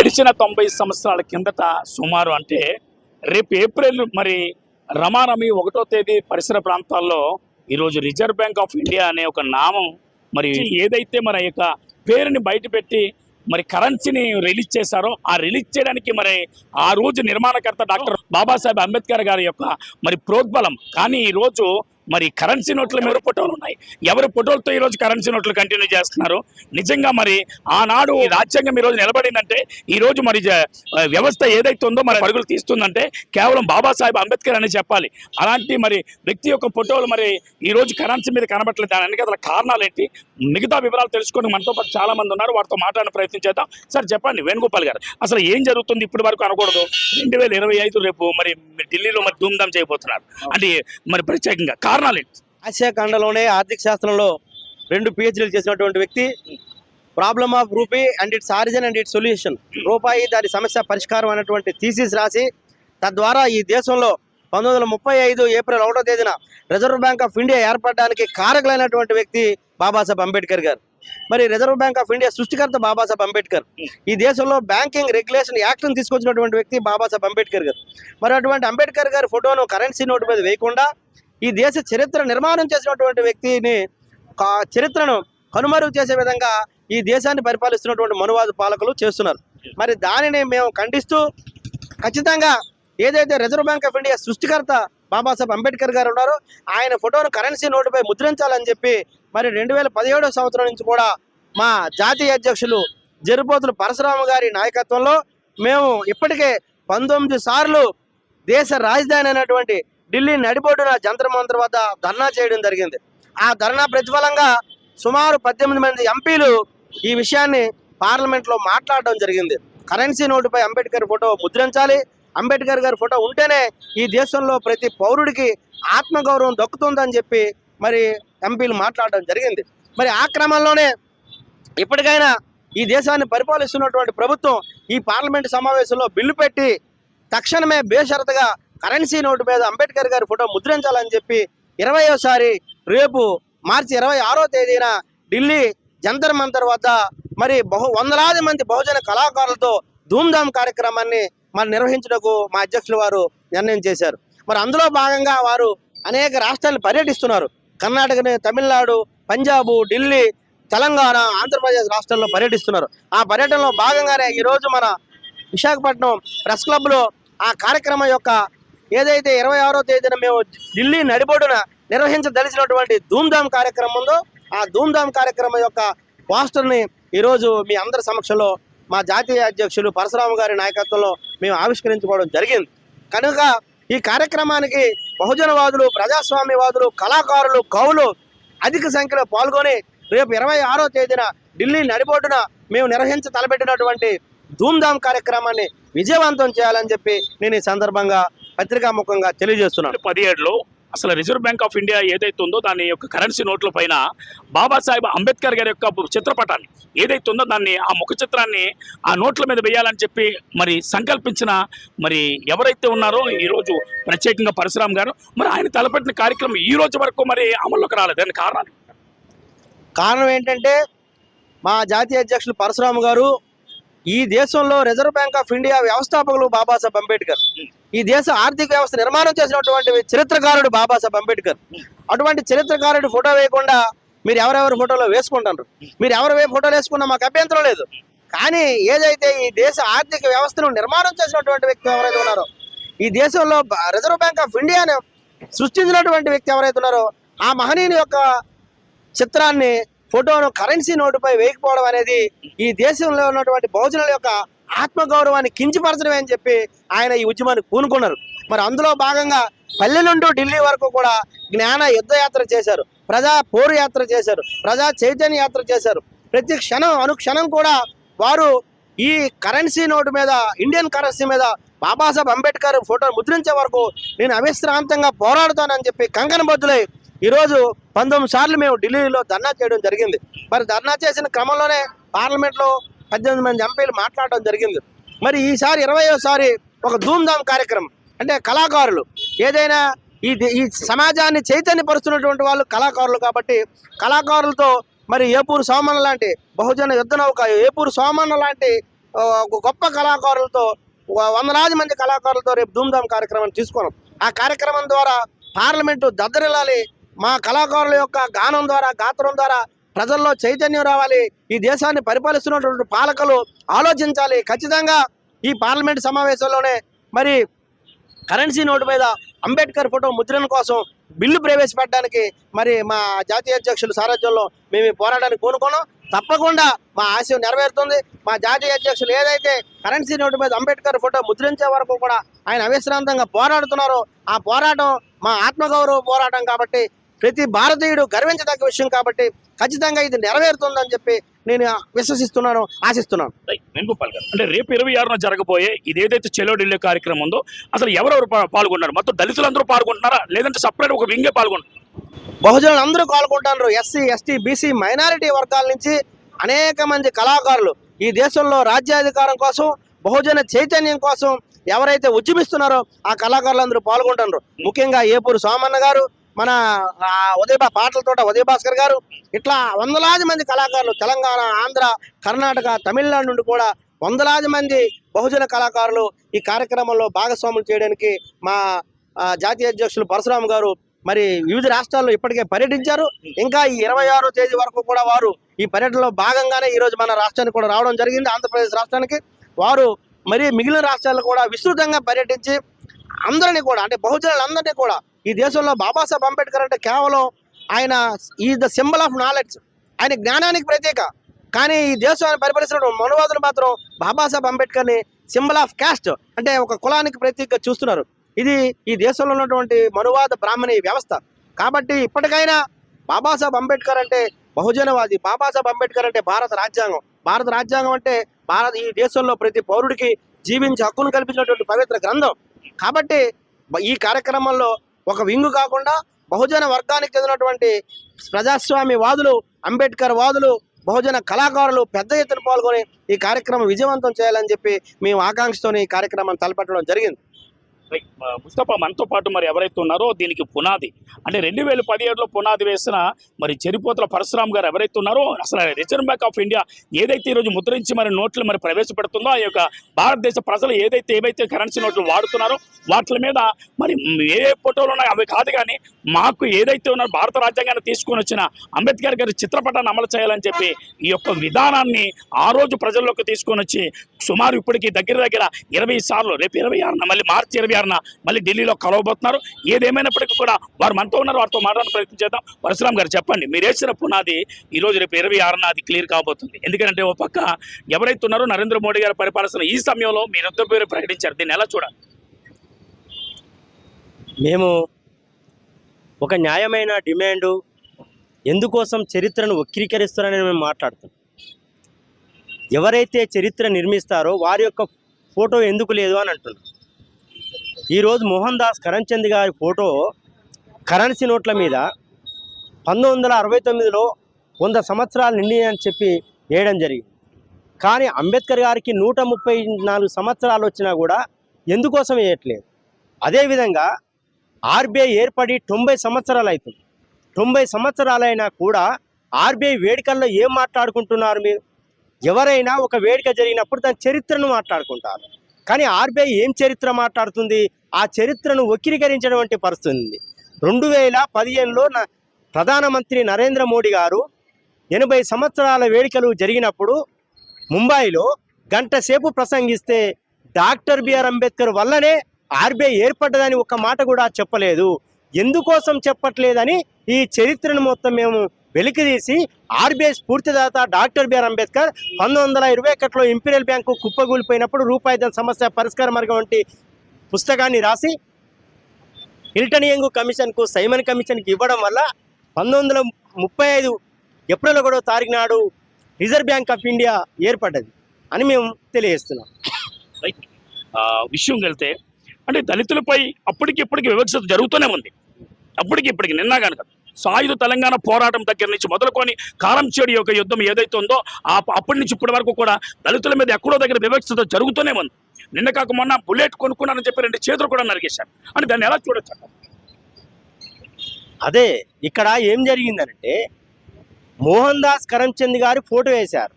గడిచిన తొంభై సంవత్సరాల కిందట సుమారు అంటే రేపు ఏప్రిల్ మరి రమారమి ఒకటో తేదీ పరిసర ప్రాంతాల్లో ఈరోజు రిజర్వ్ బ్యాంక్ ఆఫ్ ఇండియా అనే ఒక నామం మరి ఏదైతే మరి యొక్క పేరుని బయటపెట్టి మరి కరెన్సీని రిలీజ్ చేశారో ఆ రిలీజ్ చేయడానికి మరి ఆ రోజు నిర్మాణకర్త డాక్టర్ బాబాసాహెబ్ అంబేద్కర్ గారి యొక్క మరి ప్రోద్బలం. కానీ ఈరోజు మరి కరెన్సీ నోట్ల మీద ఫోటోలు ఉన్నాయి? ఎవరి ఫోటోలతో ఈ రోజు కరెన్సీ నోట్లు కంటిన్యూ చేస్తున్నారు? నిజంగా మరి ఆనాడు ఈ రాజ్యాంగం ఈరోజు రోజు నిలబడిందంటే ఈ రోజు మరి జ- వ్యవస్థ ఏదైతే ఉందో మరి పరుగులు తీస్తుందంటే కేవలం బాబాసాహెబ్ అంబేద్కర్ అని చెప్పాలి. అలాంటి మరి వ్యక్తి యొక్క ఫోటోలు మరి ఈ రోజు కరెన్సీ మీద కనబట్టలేదు దాని వెనక కారణాలు ఏంటి? మిగతా వివరాలు తెలుసుకొని మనతో పాటు చాలా మంది ఉన్నారు. వారితో మాట్లాడిన ప్రయత్నం చేద్దాం. సార్ చెప్పండి వేణుగోపాల్ గారు అసలు ఏం జరుగుతుంది ఇప్పటి వరకు అనకూడదు? రెండు వేల ఇరవై ఐదు రేపు మరి ఢిల్లీలో మరి ధూమ్ధామ్ చేయబోతున్నారు. అంటే మరి ప్రత్యేకంగా కారణాలు ఏంటి? ఆసియా ఆర్థిక శాస్త్రంలో రెండు పిహెచ్డీలు చేసినటువంటి వ్యక్తి problem of rupee and its origin and its solution రూపాయి దాని సమస్య పరిష్కారం అనేటువంటి థీసిస్ రాసి తద్వారా ఈ దేశంలో పంతొమ్మిది వందల ముప్పై ఐదు ఏప్రిల్ ఒకటో తేదీన రిజర్వ్ బ్యాంక్ ఆఫ్ ఇండియా ఏర్పడడానికి కారకులైనటువంటి వ్యక్తి బాబాసాహెబ్ అంబేద్కర్ గారు. మరి రిజర్వ్ బ్యాంక్ ఆఫ్ ఇండియా సృష్టికర్త బాబాసాహెబ్ అంబేద్కర్. ఈ దేశంలో బ్యాంకింగ్ రెగ్యులేషన్ యాక్ట్ను తీసుకొచ్చినటువంటి వ్యక్తి బాబాసాహెబ్ అంబేద్కర్ గారు. మరి అటువంటి అంబేద్కర్ గారి ఫోటోను కరెన్సీ నోటు మీద వేయకుండా ఈ దేశ చరిత్ర నిర్మాణం చేసినటువంటి వ్యక్తిని చరిత్రను కనుమరుగు చేసే విధంగా ఈ దేశాన్ని పరిపాలిస్తున్నటువంటి మనువాద పాలకులు చేస్తున్నారు. మరి దానిని మేము ఖండిస్తూ ఖచ్చితంగా ఏదైతే రిజర్వ్ బ్యాంక్ ఆఫ్ ఇండియా సృష్టికర్త బాబాసాహెబ్ అంబేద్కర్ గారు ఉన్నారో ఆయన ఫోటోను కరెన్సీ నోటుపై ముద్రించాలని చెప్పి మరి రెండు వేల పదిహేడో సంవత్సరం నుంచి కూడా మా జాతీయ అధ్యక్షులు జరిపోతులు పరశురామ గారి నాయకత్వంలో మేము ఇప్పటికే పంతొమ్మిది సార్లు దేశ రాజధాని అయినటువంటి ఢిల్లీ నడిబొడ్డున జంతర్ మంతర్ వద్ద ధర్నా చేయడం జరిగింది. ఆ ధర్నా ప్రతిఫలంగా సుమారు పద్దెనిమిది మంది ఎంపీలు ఈ విషయాన్ని పార్లమెంట్లో మాట్లాడడం జరిగింది. కరెన్సీ నోటుపై అంబేద్కర్ ఫోటో ముద్రించాలి. అంబేద్కర్ గారి ఫోటో ఉంటేనే ఈ దేశంలో ప్రతి పౌరుడికి ఆత్మగౌరవం దక్కుతుందని చెప్పి మరి ఎంపీలు మాట్లాడడం జరిగింది. మరి ఆ క్రమంలోనే ఇప్పటికైనా ఈ దేశాన్ని పరిపాలిస్తున్నటువంటి ప్రభుత్వం ఈ పార్లమెంట్ సమావేశంలో బిల్లు పెట్టి తక్షణమే బేషరతుగా కరెన్సీ నోటు మీద అంబేద్కర్ గారి ఫోటో ముద్రించాలని చెప్పి ఇరవయోసారి రేపు మార్చి ఇరవై ఆరో తేదీన ఢిల్లీ జంతర్ మంతర్ వద్ద మరి బహు వందలాది మంది బహుజన కళాకారులతో ధూమ్ధామ్ కార్యక్రమాన్ని మరి నిర్వహించుటకు మా అధ్యక్షులు వారు నిర్ణయం చేశారు. మరి అందులో భాగంగా వారు అనేక రాష్ట్రాలను పర్యటిస్తున్నారు. కర్ణాటకని తమిళనాడు పంజాబు ఢిల్లీ తెలంగాణ ఆంధ్రప్రదేశ్ రాష్ట్రాల్లో పర్యటిస్తున్నారు. ఆ పర్యటనలో భాగంగానే ఈరోజు మన విశాఖపట్నం ప్రెస్ క్లబ్లో ఆ కార్యక్రమం యొక్క ఏదైతే ఇరవై ఆరో తేదీన మేము ఢిల్లీ నడిబొడున నిర్వహించదలిచినటువంటి ధూమ్ధామ్ కార్యక్రమం ఉందో ఆ ధూమ్ధామ్ కార్యక్రమం యొక్క పోస్టర్ని ఈరోజు మీ అందరి సమక్షంలో మా జాతీయ అధ్యక్షులు పరశురామ గారి నాయకత్వంలో మేము ఆవిష్కరించుకోవడం జరిగింది. కనుక ఈ కార్యక్రమానికి బహుజనవాదులు ప్రజాస్వామ్యవాదులు కళాకారులు కవులు అధిక సంఖ్యలో పాల్గొని రేపు ఇరవై ఆరో తేదీన ఢిల్లీ నడిబొడ్డున మేము నిర్వహించ తలపెట్టినటువంటి ధూమ్ధామ్ కార్యక్రమాన్ని విజయవంతం చేయాలని చెప్పి నేను ఈ సందర్భంగా పత్రికాముఖంగా తెలియజేస్తున్నాను. పదిహేడులో అసలు రిజర్వ్ బ్యాంక్ ఆఫ్ ఇండియా ఏదైతే ఉందో దాని యొక్క కరెన్సీ నోట్ల పైన బాబాసాహెబ్ అంబేద్కర్ గారి యొక్క చిత్రపటాన్ని ఏదైతే ఉందో దాన్ని ఆ ముఖ చిత్రాన్ని ఆ నోట్ల మీద వేయాలని చెప్పి మరి సంకల్పించిన మరి ఎవరైతే ఉన్నారో ఈరోజు ప్రత్యేకంగా పరశురామ్ గారు మరి ఆయన తలపెట్టిన కార్యక్రమం ఈ రోజు వరకు మరి అమల్లోకి రాలేదు. దాని కారణాలు కారణం ఏంటంటే మా జాతీయ అధ్యక్షులు పరశురామ గారు ఈ దేశంలో రిజర్వ్ బ్యాంక్ ఆఫ్ ఇండియా వ్యవస్థాపకులు బాబాసాహెబ్ అంబేద్కర్. ఈ దేశ ఆర్థిక వ్యవస్థ నిర్మాణం చేసినటువంటి చరిత్రకారుడు బాబాసాహెబ్ అంబేద్కర్. అటువంటి చరిత్రకారుడు ఫోటో వేయకుండా మీరు ఎవరెవరి ఫోటోలో వేసుకుంటారు మీరు ఎవరు ఏ ఫోటోలు వేసుకున్నా మాకు అభ్యంతరం లేదు. కానీ ఏదైతే ఈ దేశ ఆర్థిక వ్యవస్థను నిర్మాణం చేసినటువంటి వ్యక్తి ఎవరైతే ఉన్నారో ఈ దేశంలో రిజర్వ్ బ్యాంక్ ఆఫ్ ఇండియాను సృష్టించినటువంటి వ్యక్తి ఎవరైతే ఉన్నారో ఆ మహనీయుని యొక్క చిత్రాన్ని ఫోటోను కరెన్సీ నోటుపై వేయకపోవడం అనేది ఈ దేశంలో ఉన్నటువంటి బహుజనుల యొక్క ఆత్మగౌరవాన్ని కించపరచడమే అని చెప్పి ఆయన ఈ ఉద్యమాన్ని పూనుకున్నారు. మరి అందులో భాగంగా పల్లె నుండి ఢిల్లీ వరకు కూడా జ్ఞాన యుద్ధయాత్ర చేశారు. ప్రజా పోరు యాత్ర చేశారు. ప్రజా చైతన్య యాత్ర చేశారు. ప్రతి క్షణం అనుక్షణం కూడా వారు ఈ కరెన్సీ నోటు మీద ఇండియన్ కరెన్సీ మీద బాబాసాహెబ్ అంబేద్కర్ ఫోటో ముద్రించే వరకు నేను అవిశ్రాంతంగా పోరాడుతానని చెప్పి కంకణబద్దులై ఈరోజు పంతొమ్మిది సార్లు మేము ఢిల్లీలో ధర్నా చేయడం జరిగింది. మరి ధర్నా చేసిన క్రమంలోనే పార్లమెంట్లో పద్దెనిమిది మంది ఎంపీలు మాట్లాడడం జరిగింది. మరి ఈసారి ఇరవయోసారి ఒక ధూమ్ధామ్ కార్యక్రమం అంటే కళాకారులు. ఏదైనా ఈ ఈ సమాజాన్ని చైతన్యపరుస్తున్నటువంటి వాళ్ళు కళాకారులు కాబట్టి కళాకారులతో మరి ఏపూరు సోమన్న లాంటి బహుజన యుద్ధ నౌక ఏపూరు సోమన్న లాంటి ఒక గొప్ప కళాకారులతో వందలాది మంది కళాకారులతో రేపు ధూమ్ధామ్ కార్యక్రమం తీసుకున్నాం. ఆ కార్యక్రమం ద్వారా పార్లమెంటు దద్దరిల్లాలి మా కళాకారుల యొక్క గానం ద్వారా గాత్రం ద్వారా ప్రజల్లో చైతన్యం రావాలి. ఈ దేశాన్ని పరిపాలిస్తున్నటువంటి పాలకులు ఆలోచించాలి. ఖచ్చితంగా ఈ పార్లమెంట్ సమావేశంలోనే మరి కరెన్సీ నోటు మీద అంబేద్కర్ ఫోటో ముద్రణ కోసం బిల్లు ప్రవేశపెట్టడానికి మరి మా జాతీయ అధ్యక్షులు సారథ్యంలో మేము పోరాటానికి కోరుకున్నాం తప్పకుండా మా ఆశయం నెరవేరుతుంది. మా జాతీయ అధ్యక్షులు ఏదైతే కరెన్సీ నోటు మీద అంబేద్కర్ ఫోటో ముద్రించే వరకు కూడా ఆయన అవిశ్రాంతంగా పోరాడుతున్నారో ఆ పోరాటం మా ఆత్మగౌరవ పోరాటం కాబట్టి ప్రతి భారతీయుడు గర్వించదగ్గ విషయం కాబట్టి ఖచ్చితంగా ఇది నెరవేరుతుందని చెప్పి నేను విశ్వసిస్తున్నాను ఆశిస్తున్నాను. వేణుగోపాల్ గారు. అంటే రేపు ఇరవై ఆరున జరగబోయే ఇది ఏదైతే చెలో ఢిల్లీ కార్యక్రమం ఉందో అసలు ఎవరెవరు పాల్గొన్నారు మొత్తం దళితులందరూ పాల్గొంటున్నారా? లేదంటే సపరేట్ ఒక వింగే పాల్గొంటున్నారు? బహుజనులు అందరూ పాల్గొంటారు ఎస్సీ ఎస్టీ బీసీ మైనారిటీ వర్గాల నుంచి అనేక మంది కళాకారులు ఈ దేశంలో రాజ్యాధికారం కోసం బహుజన చైతన్యం కోసం ఎవరైతే ఉద్యమిస్తున్నారో ఆ కళాకారులు అందరూ పాల్గొంటున్నారు. ముఖ్యంగా ఏపూరు సోమన్న గారు మన ఉదయభా ఉదయ పాటలతోట ఉదయ భాస్కర్ గారు ఇట్లా వందలాది మంది కళాకారులు తెలంగాణ ఆంధ్ర కర్ణాటక తమిళనాడు నుండి కూడా వందలాది మంది బహుజన కళాకారులు ఈ కార్యక్రమంలో భాగస్వాములు చేయడానికి మా జాతీయ అధ్యక్షులు పరశురామ్ గారు మరి వివిధ రాష్ట్రాల్లో ఇప్పటికే పర్యటించారు. ఇంకా ఈ ఇరవై ఆరో తేదీ వరకు కూడా వారు ఈ పర్యటనలో భాగంగానే ఈ రోజు మన రాష్ట్రానికి కూడా రావడం జరిగింది ఆంధ్రప్రదేశ్ రాష్ట్రానికి. వారు మరి మిగిలిన రాష్ట్రాల్లో కూడా విస్తృతంగా పర్యటించి అందరినీ కూడా అంటే బహుజనులందరినీ కూడా ఈ దేశంలో బాబాసాహెబ్ అంబేద్కర్ అంటే కేవలం ఆయన ఈ ద సింబల్ ఆఫ్ నాలెడ్జ్. ఆయన జ్ఞానానికి ప్రత్యేక. కానీ ఈ దేశాన్ని పరిపాలిస్తున్న మనువాదులు మాత్రం బాబాసాహెబ్ అంబేద్కర్ని సింబల్ ఆఫ్ క్యాస్ట్ అంటే ఒక కులానికి ప్రతీకగా చూస్తున్నారు. ఇది ఈ దేశంలో ఉన్నటువంటి మనువాద బ్రాహ్మణి వ్యవస్థ. కాబట్టి ఇప్పటికైనా బాబాసాహెబ్ అంబేద్కర్ అంటే బహుజనవాది బాబాసాహెబ్ అంబేద్కర్ అంటే భారత రాజ్యాంగం. భారత రాజ్యాంగం అంటే భారత ఈ దేశంలో ప్రతి పౌరుడికి జీవించే హక్కును కల్పించినటువంటి పవిత్ర గ్రంథం. కాబట్టి ఈ కార్యక్రమంలో ఒక వింగు కాకుండా బహుజన వర్గానికి చెందినటువంటి ప్రజాస్వామ్య వాదులు అంబేద్కర్ వాదులు బహుజన కళాకారులు పెద్ద ఎత్తున పాల్గొని ఈ కార్యక్రమం విజయవంతం చేయాలని చెప్పి మేము ఆకాంక్షతోని ఈ కార్యక్రమం తలపెట్టడం జరిగింది. రైట్, ముస్తఫా మనతో పాటు మరి ఎవరైతే ఉన్నారో దీనికి పునాది. అంటే రెండు వేల పదిహేడులో పునాది వేసిన మరి చెరిపోతల పరశురామ్ గారు ఎవరైతే ఉన్నారో అసలు రిజర్వ్ బ్యాంక్ ఆఫ్ ఇండియా ఏదైతే ఈరోజు ముద్రించి మరి నోట్లు మరి ప్రవేశపెడుతుందో ఆ యొక్క భారతదేశ ప్రజలు ఏదైతే ఏవైతే కరెన్సీ నోట్లు వాడుతున్నారో వాటి మీద మరి ఏ ఫోటోలు ఉన్నాయో అవి కాదు కానీ మాకు ఏదైతే ఉన్నారో భారత రాజ్యాంగాన్ని తీసుకొని వచ్చిన అంబేద్కర్ గారి చిత్రపటాన్ని అమలు చేయాలని చెప్పి ఈ యొక్క విధానాన్ని ఆ రోజు ప్రజల్లోకి తీసుకొని వచ్చి సుమారు ఇప్పటికి దగ్గర దగ్గర ఇరవై సార్లు రేపు ఇరవై ఆరున మళ్ళీ మార్చి ఇరవై ఆరున మళ్ళీ ఢిల్లీలో కలవబోతున్నారు. ఏదేమైనప్పటికీ కూడా వారు మనతో ఉన్నారు వారితో మాట్లాడే ప్రయత్నం చేద్దాం. పరశురామ్ గారు చెప్పండి మీరు వేసిన పునాది ఈ రోజు రేపు ఇరవై ఆరున అది క్లియర్ కాబోతుంది. ఎందుకంటే ఓ పక్క ఎవరైతే ఉన్నారో నరేంద్ర మోడీ గారు పరిపాలిస్తున్న ఈ సమయంలో మీరు పేరు ప్రకటించారు. దీన్ని ఎలా చూడాలి? మేము ఒక న్యాయమైన డిమాండు ఎందుకోసం చరిత్రను వక్రీకరిస్తున్నారని మేము మాట్లాడుతున్నాం. ఎవరైతే చరిత్ర నిర్మిస్తారో వారి యొక్క ఫోటో ఎందుకు లేదు అని అంటున్నాం. ఈరోజు మోహన్ దాస్ కరణ్చంద్ గారి ఫోటో కరెన్సీ నోట్ల మీద పంతొమ్మిది వందల అరవై తొమ్మిదిలో వంద సంవత్సరాలు నిండి అని చెప్పి వేయడం జరిగింది. కానీ అంబేద్కర్ గారికి నూట ముప్పై నాలుగు సంవత్సరాలు వచ్చినా కూడా ఎందుకోసం వేయట్లేదు? అదేవిధంగా ఆర్బీఐ ఏర్పడి తొంభై సంవత్సరాలు అవుతుంది. తొంభై సంవత్సరాలైనా కూడా ఆర్బీఐ వేడుకల్లో ఏం మాట్లాడుకుంటున్నారు మీరు? ఎవరైనా ఒక వేడుక జరిగినప్పుడు దాని చరిత్రను మాట్లాడుకుంటారు. కానీ ఆర్బీఐ ఏం చరిత్ర మాట్లాడుతుంది? ఆ చరిత్రను వక్రీకరించడం వంటి పరిస్థితి ఉంది. రెండు వేల పదిహేనులో ప్రధానమంత్రి నరేంద్ర మోడీ గారు ఎనభై సంవత్సరాల వేడుకలు జరిగినప్పుడు ముంబైలో గంట సేపు ప్రసంగిస్తే డాక్టర్ బిఆర్ అంబేద్కర్ వల్లనే ఆర్బీఐ ఏర్పడ్డదని ఒక మాట కూడా చెప్పలేదు. ఎందుకోసం చెప్పట్లేదని ఈ చరిత్రను మొత్తం మేము వెలికితీసి ఆర్బీఐ స్ఫూర్తిదాత డాక్టర్ బిఆర్ అంబేద్కర్ పంతొమ్మిది వందల ఇరవై ఒకటిలో ఇంపీరియల్ బ్యాంకు కుప్పగూలిపోయినప్పుడు రూపాయి ధన సమస్య పరిష్కార మార్గం వంటి పుస్తకాన్ని రాసి హిల్టన్ యంగ్ కమిషన్కు సైమన్ కమిషన్కి ఇవ్వడం వల్ల పంతొమ్మిది వందల ముప్పై ఐదు ఏప్రిల్ ఒకటో తారీఖు నాడు రిజర్వ్ బ్యాంక్ ఆఫ్ ఇండియా ఏర్పడ్డది అని మేము తెలియజేస్తున్నాం. రైట్. విషయం వెళ్తే అంటే దళితులపై అప్పటికి ఇప్పటికి వివక్షత జరుగుతూనే ఉంది. అప్పటికి ఇప్పటికి నిన్న కనుక సాయుధ తెలంగాణ పోరాటం దగ్గర నుంచి మొదలుకొని కారంచేడు యొక్క యుద్ధం ఏదైతే ఉందో ఆ అప్పటి నుంచి ఇప్పటి వరకు కూడా దళితుల మీద ఎక్కడో దగ్గర వివక్షత జరుగుతూనే ఉంది. నిన్న కాక మొన్న బుల్లెట్ కొనుక్కున్నానని చెప్పి రెండు చేతులు కూడా నరిగేశారు అని దాన్ని ఎలా చూడొచ్చు అదే ఇక్కడ ఏం జరిగిందంటే మోహన్ దాస్ కరమ్చంద్ గారి ఫోటో వేశారు.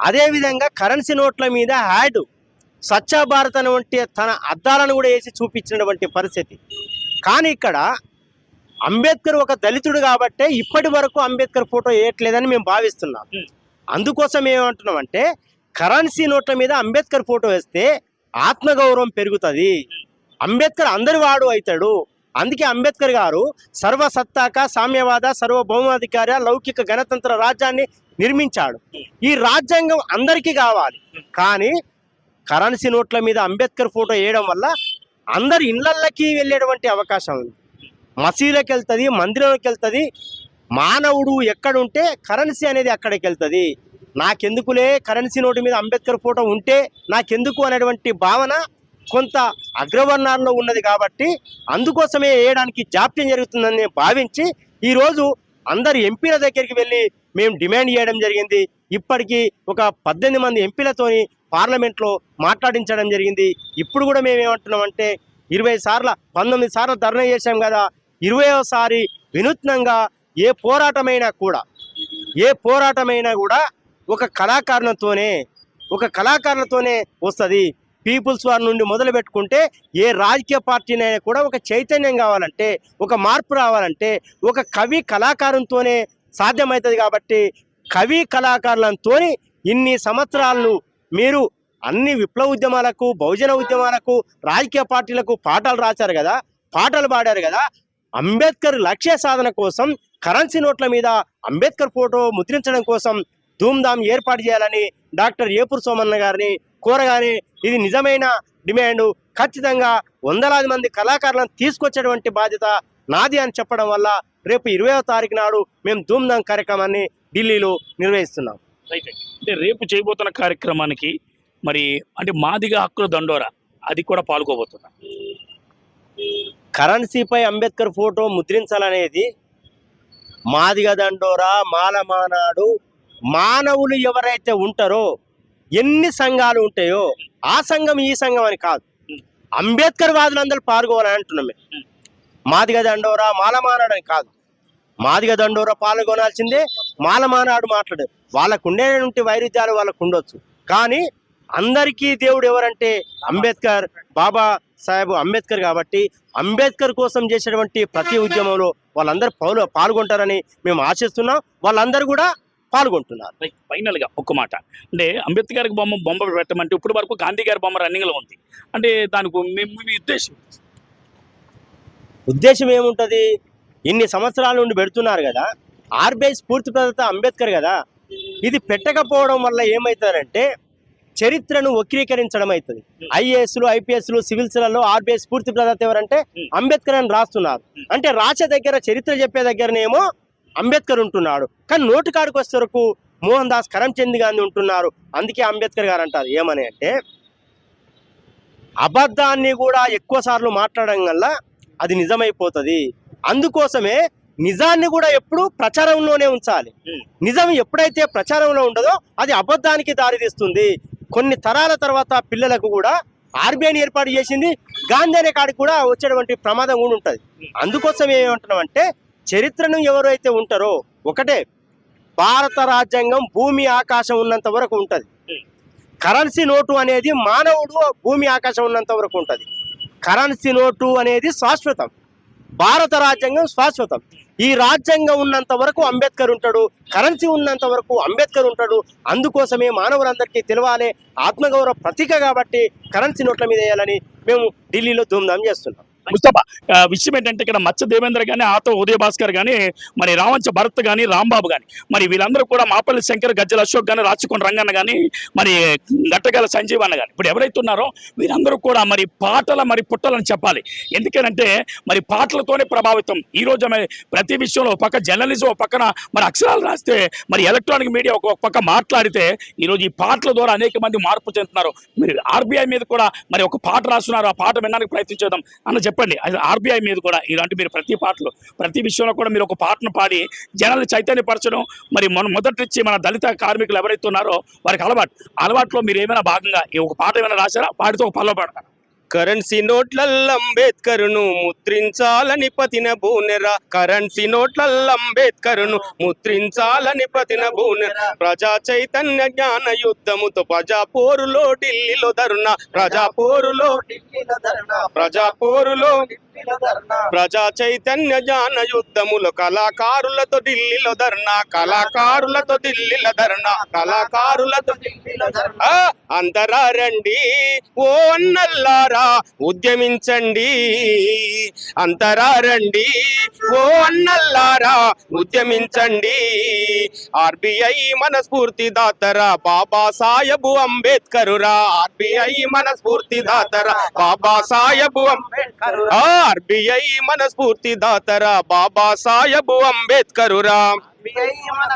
అదేవిధంగా కరెన్సీ నోట్ల మీద హ్యాడ్ స్వచ్ఛ భారత్ అనేటువంటి తన అద్దాలను కూడా వేసి చూపించినటువంటి పరిస్థితి. కానీ ఇక్కడ అంబేద్కర్ ఒక దళితుడు కాబట్టే ఇప్పటి వరకు అంబేద్కర్ ఫోటో వేయట్లేదని మేము భావిస్తున్నాం. అందుకోసం ఏమంటున్నాం అంటే కరెన్సీ నోట్ల మీద అంబేద్కర్ ఫోటో వేస్తే ఆత్మగౌరవం పెరుగుతుంది. అంబేద్కర్ అందరి వాడు అవుతాడు అందుకే అంబేద్కర్ గారు సర్వసత్తాక సామ్యవాద సర్వభౌమాధికార లౌకిక గణతంత్ర రాజ్యాన్ని నిర్మించాడు. ఈ రాజ్యాంగం అందరికీ కావాలి. కానీ కరెన్సీ నోట్ల మీద అంబేద్కర్ ఫోటో వేయడం వల్ల అందరి ఇళ్ళకి వెళ్ళేటువంటి అవకాశం ఉంది. మసీదులకు వెళ్తుంది మందిరంకి వెళ్తుంది మానవుడు ఎక్కడుంటే కరెన్సీ అనేది అక్కడికి వెళ్తుంది నాకెందుకులే కరెన్సీ నోటు మీద అంబేద్కర్ ఫోటో ఉంటే నాకెందుకు అనేటువంటి భావన కొంత అగ్రవర్ణాల్లో ఉన్నది కాబట్టి అందుకోసమే వేయడానికి జాప్యం జరుగుతుందని భావించి ఈరోజు అందరు ఎంపీల దగ్గరికి వెళ్ళి మేము డిమాండ్ చేయడం జరిగింది. ఇప్పటికీ ఒక పద్దెనిమిది మంది ఎంపీలతోని పార్లమెంట్లో మాట్లాడించడం జరిగింది. ఇప్పుడు కూడా మేము ఏమంటున్నామంటే ఇరవై సార్ల పంతొమ్మిది సార్లు ధర్నా చేశాం కదా ఇరవైసారి వినూత్నంగా ఏ పోరాటమైనా కూడా ఏ పోరాటమైనా కూడా ఒక కళాకారులతోనే ఒక కళాకారులతోనే వస్తుంది. పీపుల్స్ వార్ నుండి మొదలు పెట్టుకుంటే ఏ రాజకీయ పార్టీనైనా కూడా ఒక చైతన్యం కావాలంటే ఒక మార్పు రావాలంటే ఒక కవి కళాకారునితోనే సాధ్యమవుతుంది కాబట్టి కవి కళాకారులతోని ఇన్ని సంవత్సరాలను మీరు అన్ని విప్లవ ఉద్యమాలకు బహుజన ఉద్యమాలకు రాజకీయ పార్టీలకు పాటలు రాశారు కదా పాటలు పాడారు కదా అంబేద్కర్ లక్ష్య సాధన కోసం కరెన్సీ నోట్ల మీద అంబేద్కర్ ఫోటో ముద్రించడం కోసం ధూమ్ధామ్ ఏర్పాటు చేయాలని డాక్టర్ ఏపూర్ సోమన్న గారిని కోరగానే ఇది నిజమైన డిమాండ్. ఖచ్చితంగా వందలాది మంది కళాకారులను తీసుకొచ్చేటువంటి బాధ్యత నాది అని చెప్పడం వల్ల రేపు ఇరవైవ తారీఖు నాడు మేము ధూమ్ధామ్ కార్యక్రమాన్ని ఢిల్లీలో నిర్వహిస్తున్నాం. రైట్ అంటే రేపు చేయబోతున్న కార్యక్రమానికి మరి అంటే మాదిగా హక్కుల దండోరా అది కూడా పాల్గొబోతున్నాం. కరెన్సీపై అంబేద్కర్ ఫోటో ముద్రించాలనేది మాదిగ దండోరా మాలమానాడు మానవులు ఎవరైతే ఉంటారో ఎన్ని సంఘాలు ఉంటాయో ఆ సంఘం ఈ సంఘం అని కాదు. అంబేద్కర్ వాదులందరూ పాల్గొనాలని అంటున్నాం మేము. మాదిగ దండోరా మాలమానాడు అని కాదు. మాదిగ దండోరా పాల్గొనాల్సిందే మాలమానాడు మాట్లాడారు వాళ్ళకు ఉండేటువంటి వైరుధ్యాలు వాళ్ళకు ఉండొచ్చు కానీ అందరికీ దేవుడు ఎవరంటే అంబేద్కర్ బాబా సాహెబ్ అంబేద్కర్ కాబట్టి అంబేద్కర్ కోసం చేసేటువంటి ప్రతి ఉద్యమంలో వాళ్ళందరూ పౌలు పాల్గొంటారని మేము ఆశిస్తున్నాం. వాళ్ళందరూ కూడా పాల్గొంటున్నారు. రైట్ ఫైనల్గా ఒక్క మాట. అంటే అంబేద్కర్ బొమ్మ బొమ్మ పెట్టమంటే ఇప్పుడు వరకు గాంధీ గారి బొమ్మ రన్నింగ్లో ఉంది. అంటే దానికి మీ- మీ ఉద్దేశం? ఉద్దేశం ఏముంటది? ఇన్ని సంవత్సరాల నుండి పెడుతున్నారు కదా. ఆర్బీఐ స్ఫూర్తి ప్రదాత అంబేద్కర్ కదా. ఇది పెట్టకపోవడం వల్ల ఏమవుతారంటే చరిత్రను వక్రీకరించడం అవుతుంది. ఐఏఎస్లు ఐపీఎస్లు సివిల్స్లలో ఆర్బీఐ స్ఫూర్తి ప్రదాత ఎవరంటే అంబేద్కర్ అని రాస్తున్నారు. అంటే రాసే దగ్గర చరిత్ర చెప్పే దగ్గరనేమో అంబేద్కర్ ఉంటున్నాడు. కానీ నోటి కాడికి వచ్చే వరకు మోహన్ దాస్ కరంచంద్ గాంధీ ఉంటున్నారు. అందుకే అంబేద్కర్ గారు అంటారు. ఏమని అంటే అబద్ధాన్ని కూడా ఎక్కువ సార్లు మాట్లాడడం వల్ల అది నిజమైపోతుంది. అందుకోసమే నిజాన్ని కూడా ఎప్పుడు ప్రచారంలోనే ఉంచాలి. నిజం ఎప్పుడైతే ప్రచారంలో ఉండదో అది అబద్ధానికి దారితీస్తుంది. కొన్ని తరాల తర్వాత పిల్లలకు కూడా ఆర్బీఐని ఏర్పాటు చేసింది. గాంధీ అనే కాడికి కూడా వచ్చేటువంటి ప్రమాదం కూడా ఉంటుంది. అందుకోసం ఏమంటున్నాం అంటే చరిత్రను ఎవరైతే ఉంటారో ఒకటే భారత రాజ్యాంగం భూమి ఆకాశం ఉన్నంత వరకు ఉంటుంది. కరెన్సీ నోటు అనేది మానవుడు భూమి ఆకాశం ఉన్నంత వరకు ఉంటుంది. కరెన్సీ నోటు అనేది శాశ్వతం. భారత రాజ్యాంగం శాశ్వతం. ఈ రాజ్యాంగం ఉన్నంత వరకు అంబేద్కర్ ఉంటాడు కరెన్సీ ఉన్నంత వరకు అంబేద్కర్ ఉంటాడు. అందుకోసమే మానవులందరికీ తెలవాలి ఆత్మగౌరవ ప్రతీక కాబట్టి కరెన్సీ నోట్ల మీద వేయాలని మేము ఢిల్లీలో ధూమ్ధాం చేస్తున్నాం. ముస్తఫా. విషయం ఏంటంటే ఇక్కడ మచ్చ దేవేంద్ర కానీ ఆతో ఉదయ భాస్కర్ కానీ మరి రావంచ భరత్ కానీ రాంబాబు కానీ మరి వీళ్ళందరూ కూడా మాపల్లి శంకర్ గజ్జల అశోక్ కానీ రాచుకొని రంగన్న కానీ మరి గట్టగల సంజీవ్ అన్న కానీ ఇప్పుడు ఎవరైతే ఉన్నారో వీరందరూ కూడా మరి పాటల మరి పుట్టలని చెప్పాలి. ఎందుకనంటే మరి పాటలతోనే ప్రభావితం. ఈ రోజు మరి ప్రతి విషయంలో ఒక పక్క జర్నలిజం ఒక పక్కన మరి అక్షరాలు రాస్తే మరి ఎలక్ట్రానిక్ మీడియా ఒక పక్క మాట్లాడితే ఈరోజు ఈ పాటల ద్వారా అనేక మంది మార్పు చెందుతున్నారు. మీరు ఆర్బీఐ మీద కూడా మరి ఒక పాట రాస్తున్నారు ఆ పాట వినడానికి ప్రయత్నించేద్దాం అన్న చెప్పండి. అది ఆర్బీఐ మీద కూడా ఇలాంటి మీరు ప్రతి పాటలు ప్రతి విషయంలో కూడా మీరు ఒక పాటను పాడి జనాలు చైతన్యపరచడం మరి మనం మొదటి నుంచి మన దళిత కార్మికులు ఎవరైతే ఉన్నారో వారికి అలవాటు. అలవాట్లో మీరు ఏమైనా భాగంగా ఈ ఒక పాట ఏమైనా రాశారా? వాటితో ఒక పల్లవ పాడతారు? కరెన్సీ నోట్లల్ల అంబేద్కర్ను ముద్రించాలని పతిన బూనెరా కరెన్సీ నోట్లల్ల అంబేద్కర్ను ముద్రించాలని పతిన బూనెరా ప్రజా చైతన్య జ్ఞాన యుద్ధముతో ప్రజా పోరులో ఢిల్లీలో ధరుణ ప్రజా పోరులో ఢిల్లీలో ధరుణ ప్రజా పోరులో ప్రజా చైతన్య జ్ఞాన యుద్ధములో కళాకారులతో ఢిల్లీలో ధర్నా కళాకారులతో ఢిల్లీలో ధర్నా కళాకారులతో అందరా రండి ఓ అన్నల్లారా ఉద్యమించండి. అంతరా రండి ఓ అన్నల్లారా ఉద్యమించండి. ఆర్బిఐ మన స్ఫూర్తి దాతరా బాబా సాహెబు అంబేద్కరురా. ఆర్బిఐ మన స్ఫూర్తి దాతరా బాబా సాహెబు అంబేద్కర్ ఆర్బిఐ మన స్ఫూర్తి దాతరా బాబా సాహెబు అంబేద్కరురా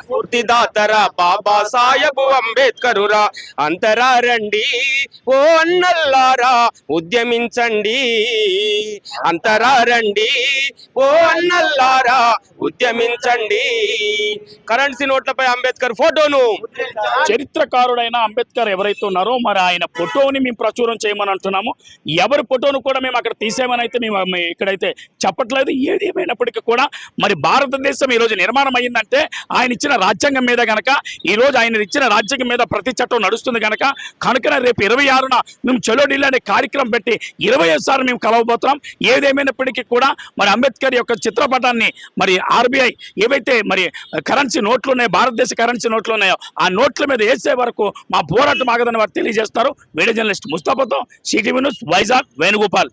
స్ఫూర్తిదాతర బాబా సాహెబు అంబేద్కరురా. అంతరా రండి ఓ అన్నల్లారా ఉద్యమించండి. అంతరా రండి ఓ అన్నల్లారా ఉద్యమించండి. కరెన్సీ నోట్లపై అంబేద్కర్ ఫోటోను. చరిత్రకారుడైన అంబేద్కర్ ఎవరైతే ఉన్నారో మరి ఆయన ఫోటోని మేము ప్రచురం చేయమని అంటున్నాము. ఎవరి ఫోటోను కూడా మేము అక్కడ తీసేయమని అయితే మేము ఇక్కడైతే చెప్పట్లేదు. ఏది కూడా మరి భారతదేశం ఈరోజు నిర్మాణం అయ్యిందంటే ఆయన ఇచ్చిన రాజ్యాంగం మీద గనక ఈరోజు ఆయన ఇచ్చిన రాజ్యాంగం మీద ప్రతి చట్టం నడుస్తుంది గనక కనుక రేపు ఇరవై ఆరున మేము చలో ఢిల్లీ అనే కార్యక్రమం పెట్టి ఇరవై సార్లు మేము కలవబోతున్నాం. ఏదేమైనప్పటికీ కూడా మరి అంబేద్కర్ యొక్క చిత్రపటాన్ని మరి ఆర్బీఐ ఏవైతే మరి కరెన్సీ నోట్లు ఉన్నాయో భారతదేశ కరెన్సీ నోట్లు ఉన్నాయో ఆ నోట్ల మీద వేసే వరకు మా పోరాటం ఆగదని వారు తెలియజేస్తారు వీడియో జర్నలిస్ట్ ముస్తాఫాతో సిటీవీ న్యూస్ వైజాగ్ వేణుగోపాల్.